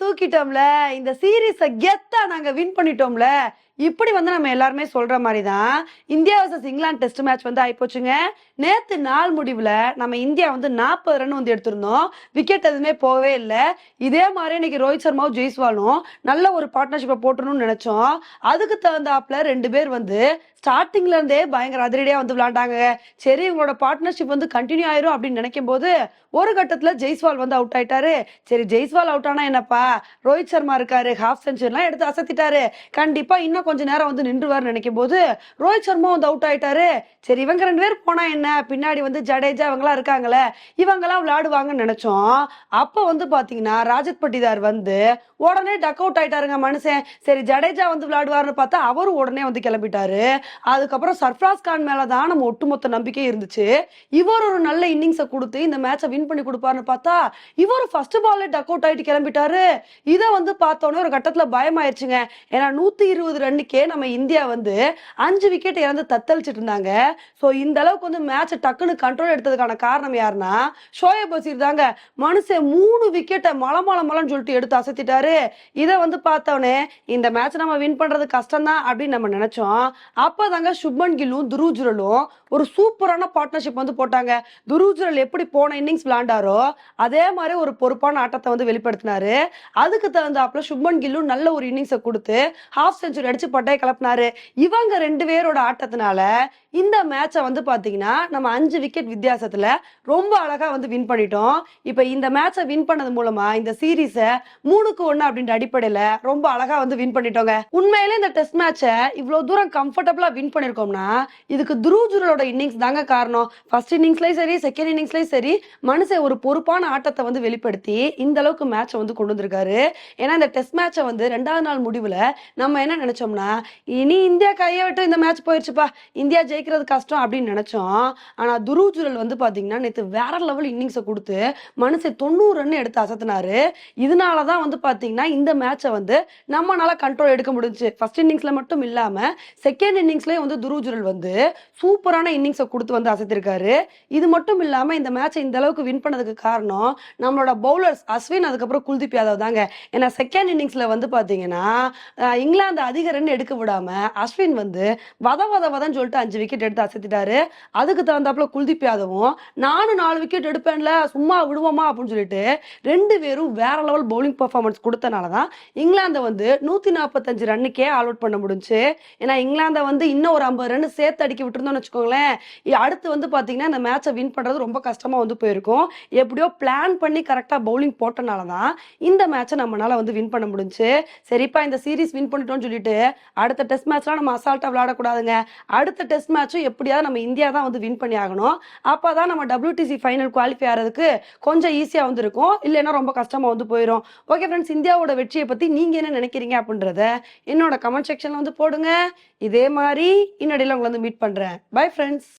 தூக்கிட்டோம்ல இந்த சீரீஸை கெத்தா நாங்க வின் பண்ணிட்டோம்ல இப்படி வந்து நம்ம எல்லாருமே சொல்ற மாதிரி தான் India versus England test match வந்து ஆயிப்போச்சுங்க. நேத்து நாள் முடிவுல நம்ம இந்தியா வந்து நாற்பது ரன் வந்து எடுத்திருந்தோம். விக்கெட் எதுவுமே போகவே இல்லை. இதே மாதிரி இன்னைக்கு ரோஹித் சர்மாவும் ஜெய்ஸ்வாலும் நல்ல ஒரு பார்ட்னர்ஷிப்பை போட்டணும்னு நினைச்சோம். அதுக்கு தகுந்தாப்புல ரெண்டு பேர் வந்து ஸ்டார்டிங்ல இருந்தே பயங்கர அதிரடியா வந்து விளாண்டாங்க சரி இவங்களோட பார்ட்னர்ஷிப் வந்து கண்டினியூ ஆயிரும் அப்படின்னு நினைக்கும் போது ஒரு கட்டத்துல ஜெய்ஸ்வால் வந்து அவுட் ஆயிட்டாரு. சரி ஜெய்ஸ்வால் அவுட் ஆனா என்னப்பா? ரோஹித் சர்மா இருக்காரு ஹாஃப் செஞ்சுரிலாம் எடுத்து அசத்திட்டாரு. கண்டிப்பா இன்னும் கொஞ்ச நேரம் வந்து நின்றுவார் நினைக்கும் போது ரோஹித் சர்மா வந்து அவுட் ஆயிட்டாரு. சரி இவங்க ரெண்டு பேர் போனா என்ன? பின்னாடி வந்து ஜடேஜா இவங்கலாம் இருக்காங்களே இவங்கெல்லாம் விளையாடுவாங்கன்னு நினைச்சோம். அப்ப வந்து பாத்தீங்கன்னா ராஜத் பட்டிதார் வந்து உடனே டக் அவுட் ஆயிட்டாருங்க மனுஷன். சரி ஜடேஜா வந்து விளையாடுவாருன்னு பார்த்தா அவரும் உடனே வந்து கிளம்பிட்டாரு. அதுக்கப்புறம் சர்ஃப்ராஸ் கான் மேல தான் நம்ம ஒட்டுமொத்த நம்பிக்கை இருந்துச்சு. இவர் ஒரு நல்ல இன்னிங்ஸை கொடுத்து இந்த மேட்சை வின் பண்ணி கொடுப்பாருன்னு பார்த்தா இவர் ஃபர்ஸ்ட் பால்ல டக் அவுட் ஆயிட்டு கிளம்பிட்டாரு. இதை வந்து பார்த்தோன்னே ஒரு கட்டத்துல பயமாயிருச்சுங்க. ஏன்னா நூத்தி இருபது ரன்னுக்கே நம்ம இந்தியா வந்து அஞ்சு விக்கெட் இறந்து தத்தளிச்சிட்டு இருந்தாங்க. ஸோ இந்த அளவுக்கு வந்து மேட்சை டக்குன்னு கண்ட்ரோல் எடுத்ததுக்கான காரணம் யாருன்னா ஷோயப் பசீர் தாங்க. மனுஷன் மூணு விக்கெட்டை மல மல மலன்னு சொல்லிட்டு எடுத்து அசத்திட்டாரு. இதை வந்து பார்த்தோன்னே இந்த மேட்ச் நம்ம வின் பண்றது கஷ்டம் தான் அப்படின்னு நம்ம நினைச்சோம். அப்பதாங்க சுப்மன் கில்லும் துருஜுரலும் ஒரு சூப்பரான பார்ட்னர்ஷிப் வந்து போட்டாங்க. துருஜுரல் எப்படி போன இன்னிங்ஸ் விளாண்டாரோ அதே மாதிரி ஒரு பொறுப்பான ஆட்டத்தை வந்து வெளிப்படுத்தினாரு. அதுக்கு தகுந்தாப்புல சுப்மன் கில்லும் நல்ல ஒரு இன்னிங்ஸை கொடுத்து ஹாஃப் செஞ்சுரி அடிச்சு பட்டையை கிளப்பினாரு இவங்க ரெண்டு பேரோட ஆட்டத்தினால இந்த மேட்சை வந்து பாத்தீங்கன்னா நம்ம அஞ்சு விக்கெட் வித்தியாசத்துல ரொம்ப அழகா வந்து வின் பண்ணிட்டோம். இப்போ இந்த மேட்சை வின் பண்ணது மூலமா இந்த சீரீஸை மூணுக்கு ஒண்ணு அப்படின்ற அடிப்படையில ரொம்ப அழகா வந்து வின் பண்ணிட்டோங்க. உண்மையிலே இந்த டெஸ்ட் மேட்சை இவ்வளவு தூரம் கம்ஃபர்டபுளா வின் பண்ணிருக்கோம்னா இதுக்கு துருஜுரலோட இன்னிங்ஸ் தாங்க காரணம். ஃபர்ஸ்ட் இன்னிங்ஸ்லயும் சரி செகண்ட் இன்னிங்ஸ்லயும் சரி மனுஷன் ஒரு பொறுப்பான ஆட்டத்தை வந்து வெளிப்படுத்தி இந்த அளவுக்கு மேட்சை வந்து கொண்டு வந்திருக்காரு. ஏன்னா இந்த டெஸ்ட் மேட்சை வந்து ரெண்டாவது நாள் முடிவுல நம்ம என்ன நினைச்சோம் இனி இந்தியா கையை விட்டு இந்த மேட்ச் போயிருச்சுப்பா. இந்தியா ஜெயிக்கிறது கஷ்டம் அப்படின்னு நினைச்சோம். ஆனா துருஜுரல் வந்து பாத்தீங்கன்னா நேற்று வேற லெவல் இன்னிங்ஸை கொடுத்து மனுஷன் தொண்ணூறு ரன் எடுத்து அசத்தினாரு. இதனாலதான் வந்து பாத்தீங்கன்னா இந்த மேட்சை வந்து நம்மளால கண்ட்ரோல் எடுக்க முடிஞ்சு ஃபர்ஸ்ட் இன்னிங்ஸ்ல மட்டும் இல்லாம செகண்ட் இன்னிங்ஸ்லயே வந்து துருஜுரல் வந்து சூப்பரான இன்னிங்ஸை கொடுத்து வந்து அசைத்திருக்காரு. இது மட்டும் இல்லாம இந்த மேட்சை இந்த அளவுக்கு வின் பண்ணதுக்கு காரணம் நம்மளோட பவுலர்ஸ் அஸ்வின் அதுக்கப்புறம் குல்தீப் யாதவ் தாங்க. ஏன்னா செகண்ட் இன்னிங்ஸ்ல வந்து பாத்தீங்கன்னா இங்கிலாந்து அதிக ரன் எடுக்க விடாம அஸ்வின் வந்து வத வத வதன்னு சொல்லிட்டு அஞ்சு விக்கெட் எடுத்து அசத்திட்டாரு. அதுக்கு தகுந்தாப்புல குல்தீப் யாதவும் நானும் நாலு விக்கெட் எடுப்பேன்ல சும்மா விடுவோமா அப்படின்னு சொல்லிட்டு ரெண்டு பேரும் வேற லெவல் பவுலிங் பர்ஃபார்மன்ஸ் கொடுத்தனால தான் இங்கிலாந்தை வந்து நூத்தி நாற்பத்தஞ்சு ரன்னுக்கே ஆல் அவுட் பண்ண முடிஞ்சுச்சு ஏன்னா இங்கிலாந்தை வந்து இன்னும் ஒரு ஐம்பது ரன் சேர்த்து அடிக்க விட்டுருந்தோம்னு வச்சுக்கோங்களேன். அடுத்து வந்து பாத்தீங்கன்னா இந்த மேட்சை வின் பண்றது ரொம்ப கஷ்டமா வந்து போயிருக்கும். எப்படியோ பிளான் பண்ணி கரெக்டா பவுலிங் போட்டனால தான் இந்த மேட்சை நம்மளால வந்து வின் பண்ண முடிஞ்சுச்சு சரிப்பா இந்த சீரிஸ் வின் பண்ணிட்டோம்னு சொல்லிட்டு அடுத்த டெஸ்ட் மேட்ச்லாம் நம்ம அசால்ட்டாக விளையாடக்கூடாதுங்க. அடுத்த டெஸ்ட் மேட்ச்சும் எப்படியாவது நம்ம இந்தியா தான் வந்து வின் பண்ணி ஆகணும். அப்பதான் நம்ம டபிள்யூடிசி ஃபைனல் குவாலிஃபை ஆகிறதுக்கு கொஞ்சம் ஈஸியாக வந்து இருக்கும் இல்லைன்னா ரொம்ப கஷ்டமாக வந்து போயிடும் ஓகே ஃப்ரெண்ட்ஸ் இந்தியாவோட வெற்றியை பற்றி நீங்கள் என்ன நினைக்கிறீங்க அப்படின்றத என்னோட கமெண்ட் செக்ஷனில் வந்து போடுங்க. இதே மாதிரி இன்னடியில் உங்களை வந்து மீட் பண்ணுறேன் பை ஃப்ரெண்ட்ஸ்